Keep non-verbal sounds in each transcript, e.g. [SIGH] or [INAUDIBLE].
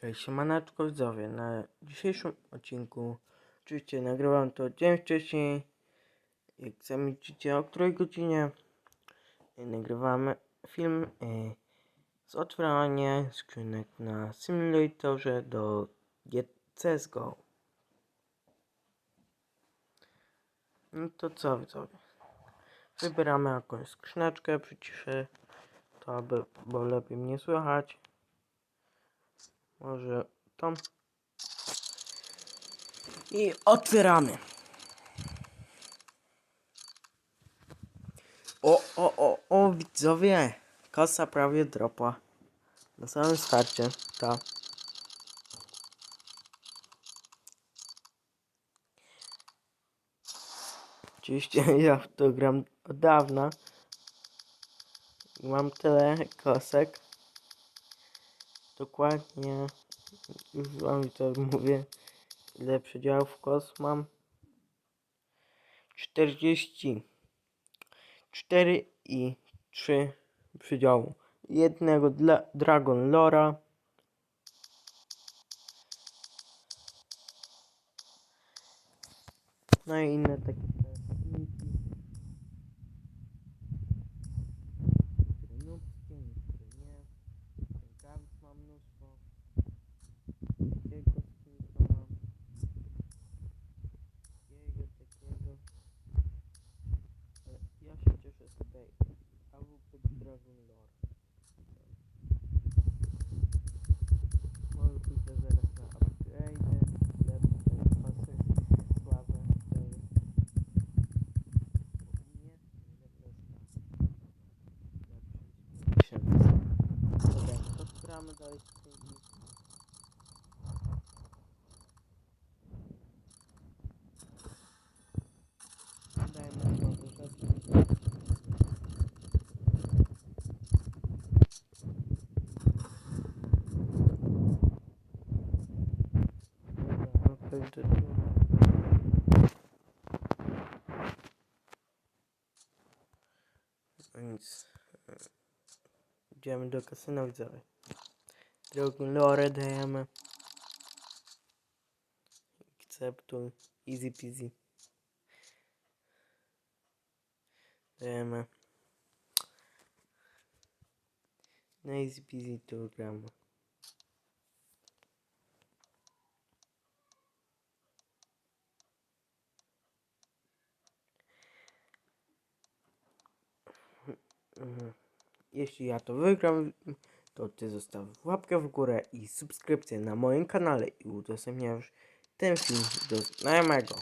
Cześć, siemaneczko widzowie. Na dzisiejszym odcinku oczywiście nagrywam to dzień wcześniej. Jak sami widzicie o której godzinie e, nagrywamy film e, z otwierania skrzynek na symulatorze do CSGO. No to co widzowie? Wybieramy jakąś skrzyneczkę, przyciszę to, aby, bo lepiej mnie słychać. Może tą. I otwieramy. O, o, o, o, widzowie. Kosa prawie dropła. Na samym starcie, ta. Oczywiście [LAUGHS] ja w to gram od dawna. Mam tyle kosek. Dokładnie. Już wam to mówię. Ile przedziałów kos mam? 40. 4 i 3 przedziału. Jednego dla Dragon Lora. No i inne takie skrzynki. Niektóre nubskie, niektóre nie. Rękawic mam mnóstwo. Takiego skrzynka mam. Takiego, takiego. Ale ja się cieszę z tej AWP Dragon Lore. Może pójdę zaraz na upgrade, lepsze pasy, sławę, tej. Nie, lepsze Lepsze. Dobra, to sprawmy dalej skrzynki. Dajmy nowe rzeczy. Dobra, pewnie No nic. e, Idziemy do kasyna widzowie. Lore dajemy. Akceptuj. Easy peasy. Dajemy. Na easy peasy to gramy. Mhm. Jeśli ja to wygram, to ty zostaw łapkę w górę i subskrypcję na moim kanale i udostępniasz ten film do znajomego.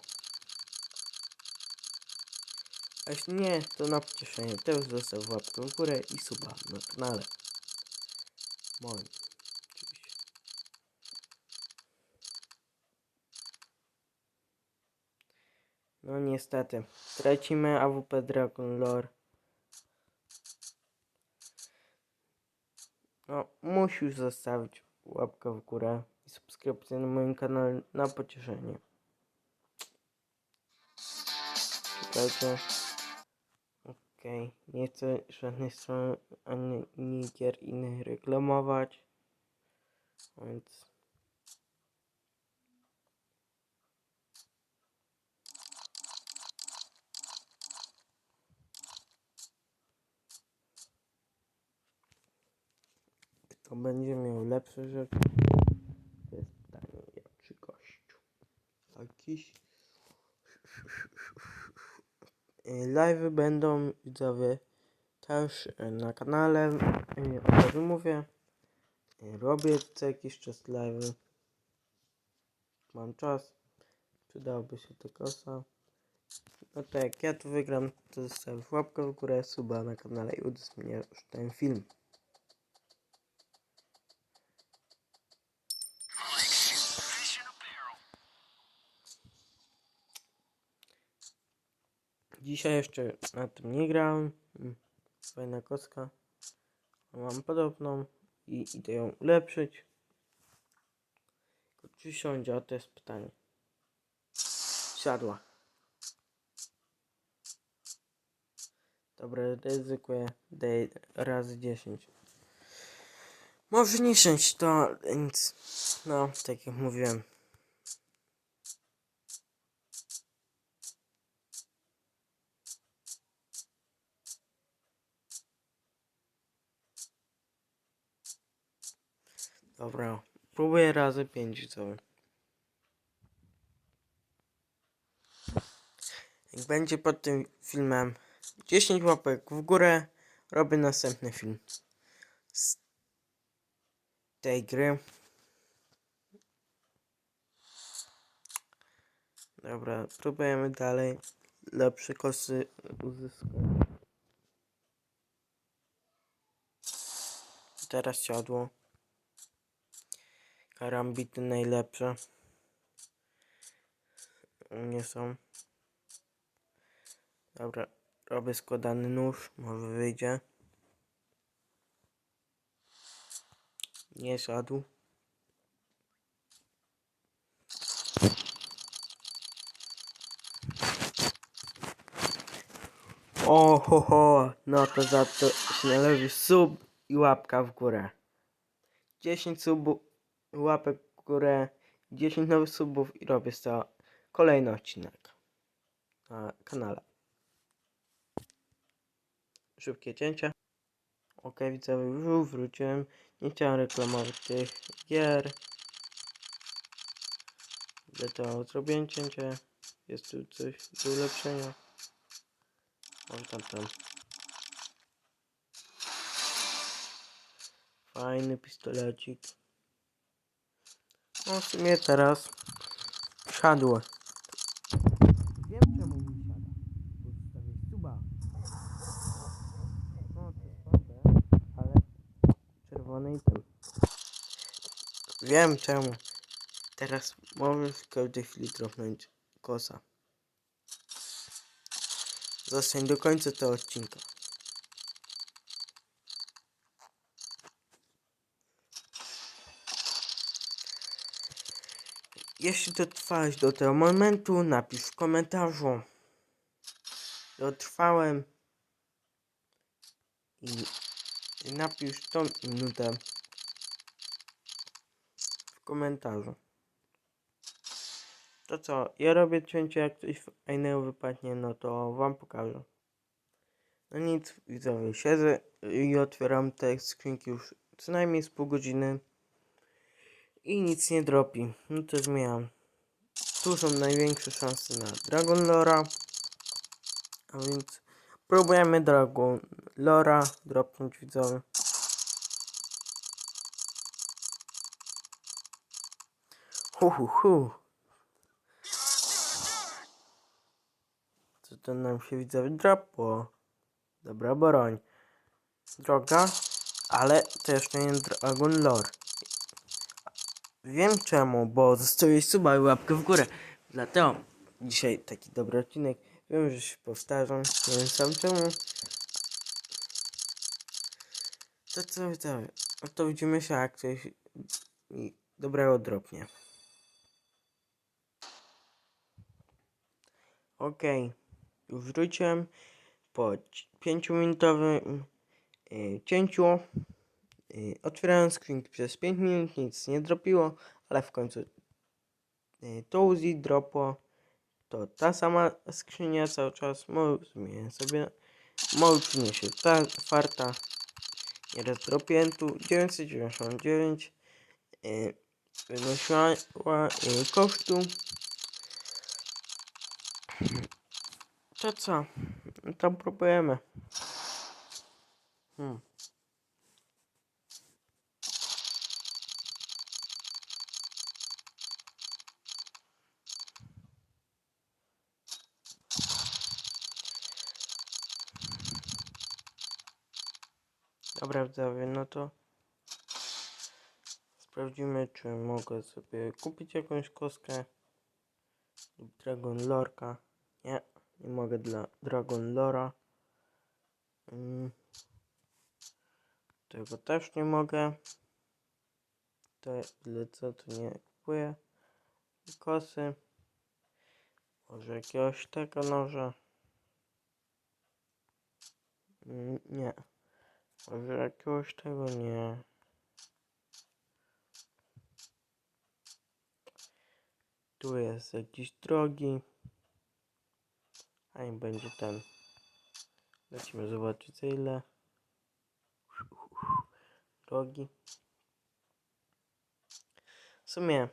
A jeśli nie, to na pocieszenie też zostaw łapkę w górę i suba na kanale. Moim. No niestety, tracimy AWP Dragon Lore. No, musisz zostawić łapkę w górę i subskrypcję na moim kanale na pocieszenie. Czekajcie. Okej, nie chcę żadnej strony ani ani gier innych reklamować. Więc... Kto będzie miał lepsze rzeczy? To jest pytanie, ja czy gościu. Jakiś... Live'y będą widzowie też e, na kanale. e, Od razu mówię. E, Robię co jakiś czas live'y. Mam czas. Przydałoby się to kosa. No to jak ja tu wygram, to zostawię łapkę w górę, suba na kanale i udostępniasz ten film. Dzisiaj jeszcze na tym nie grałem. Mm, Fajna kostka. Mam podobną i idę ją ulepszyć. Czy siądzie, to jest pytanie. Siadła. Dobra, ryzykuję. Daję razy 10. Może nie szczęść to nic. No, tak jak mówiłem. Dobra, próbuję razy pięć cały. Jak będzie pod tym filmem 10 łapek w górę, robię następny film z tej gry. Dobra, próbujemy dalej. Lepsze kosy uzyskać. Teraz siadło. Karambity najlepsze. Nie są. Dobra, robię składany nóż, może wyjdzie. Nie siadł. O, ho, ho, no to za to się należy sub i łapka w górę. 10 subów, łapek w górę, 10 nowych subów i robię z to kolejny odcinek na kanale. Szybkie cięcie. Ok, widzę, już wróciłem. Nie chciałem reklamować tych gier. To zrobiłem cięcie. Jest tu coś do ulepszenia. Mam tam tam. Fajny pistolecik. No w sumie teraz siadło. Wiem czemu mi siada. Bo zostawię suba. No to słabe, ale czerwony i ten. Wiem czemu. Teraz możesz w każdej chwili trofnąć kosa. Zostań do końca tego odcinka. Jeśli dotrwałeś do tego momentu, napisz w komentarzu. Dotrwałem. I, i napisz tą minutę w komentarzu. To co, ja robię cięcie, jak coś fajnego wypadnie, no to wam pokażę. No nic, widzowie, siedzę i otwieram te skrzynki już co najmniej z pół godziny i nic nie dropi. No to zmieniam. Tu są największe szanse na Dragon Lora. A więc próbujemy Dragon Lora dropnąć widzowie. Hu hu hu. Co to nam się widzowie drapło? Dobra broń. Droga, ale jeszcze nie Dragon Lore. Wiem czemu, bo zostawiłeś suba i łapkę w górę. Dlatego dzisiaj taki dobry odcinek. Wiem, że się powtarzam, nie wiem sam czemu. To co widzowie, no to widzimy się jak i dobrego dropnie. Okej, już wróciłem po 5-minutowym y, cięciu. Y, otwierałem skrzynki przez 5 minut, nic nie dropiło, ale w końcu y, to Uzi dropło. To ta sama skrzynia cały czas. Może zmienię sobie. Może przyniesie ta farta. Nieraz dropiłem tu 999 y, wynosiła kosztu. To co? To próbujemy. Hmm. Dobra, widzowie, no to sprawdzimy, czy mogę sobie kupić jakąś kostkę Dragon Lorka. Nie, nie mogę dla Dragon Lora. Mm. Tego też nie mogę. To ile co to nie kupuję. Kosy. Może jakiegoś tego noża. Mm, Nie. W jakiegoś tego nie. Tu jest jakiś drogi. A im będzie ten. Lecimy zobaczyć ile. Drogi. W sumie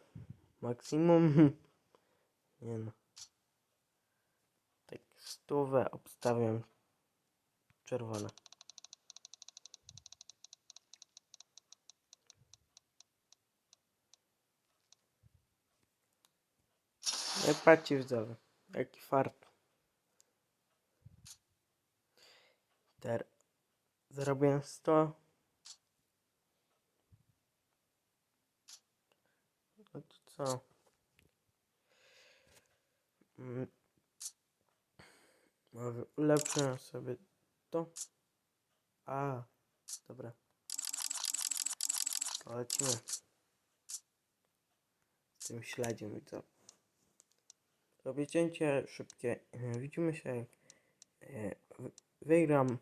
maksimum. Nie no. Tak stówę obstawiam czerwone. Nie patrzcie widzowie. Jaki fart. Ter. Zarobiłem 100. No to co? Mm. Może ulepszę sobie to. A, dobra. To lecimy. Z tym śledziem widzowie. Robię cięcie szybkie. [CLEARS THROAT] Widzimy się jak e, wy- wygram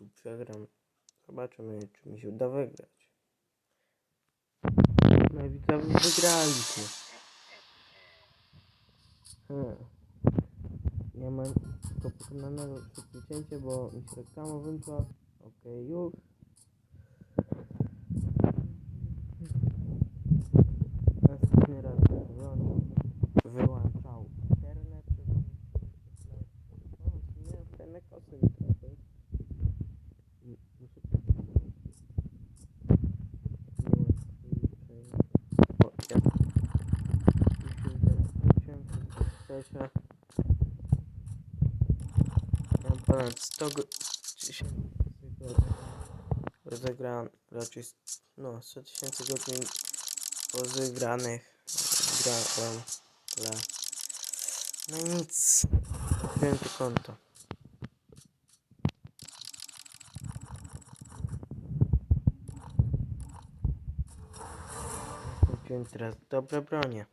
lub przegram. Zobaczymy czy mi się uda wygrać. No i widzowie wygraliśmy. Hmm. Nie ma tylko pokonanego szybkie cięcie, bo mi się reklama włączyła. Okej, już. Następny raz wyłączam wyłączał internet, żeby no, w sumie fajne kosy mi trafią. M- Muszę O, ja już teraz wróciłem, Mam ponad 100 go- tysięcy godzin. Rozegrałem raczej no 100 tysięcy godzin pozygranych grałem, ale no i nic, kupiłem to konto. Kupiłem teraz dobre bronie.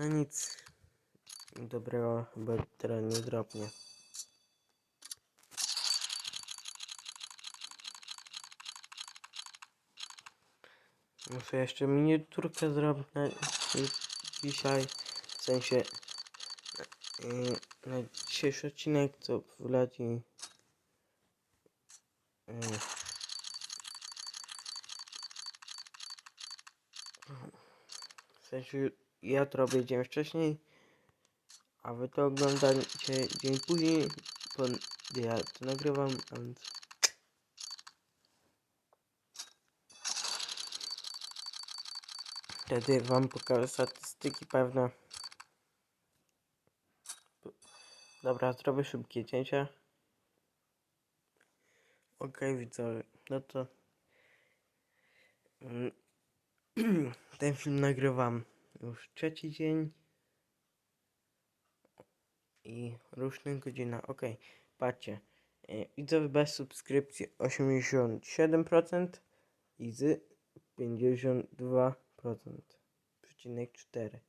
No nic, dobrego chyba teraz nie drobnie. Muszę jeszcze miniaturkę zrobić na, dzisiaj. W sensie yy, na dzisiejszy odcinek, co wleci. W sensie ja to robię dzień wcześniej, a wy to oglądacie dzień później, bo ja to nagrywam, więc Wtedy wam pokażę statystyki pewne. Dobra, zrobię szybkie cięcie. Okej, widzowie, no to [CLEARS THROAT] ten film nagrywam już trzeci dzień i różnych godzina. Okej, patrzcie. e, Widzowie bez subskrypcji 87% i z 52%. Przecinek 4.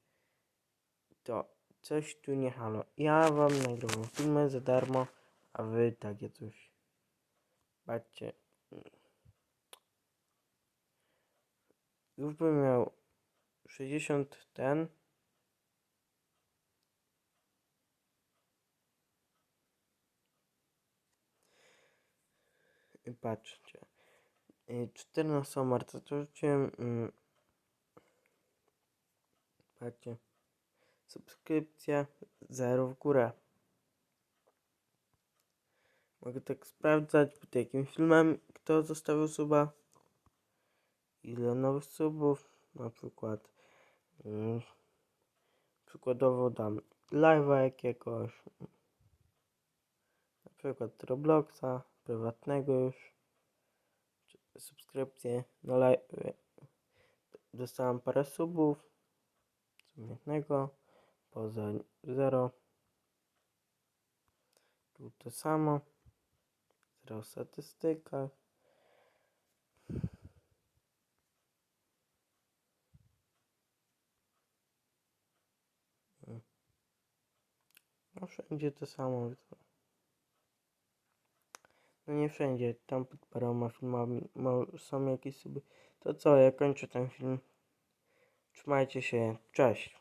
To coś tu nie halo. Ja wam nagrywam filmy za darmo, a wy takie coś. Patrzcie. Już bym miał 60 ten. Patrzcie. Y, 14 marca to mm, Patrzcie. Subskrypcja 0 w górę. Mogę tak sprawdzać pod jakim filmem kto zostawił suba. Ile nowych subów. Na przykład. Mm, Przykładowo dam live'a jakiegoś. Na przykład Robloxa, prywatnego już. Subskrypcję na live. Dostałem parę subów. Jednego. Poza 0. Tu to samo. Zero w statystykach. Wszędzie to samo. No nie wszędzie, tam pod paroma filmami są jakieś suby. To co, ja kończę ten film. Trzymajcie się, cześć.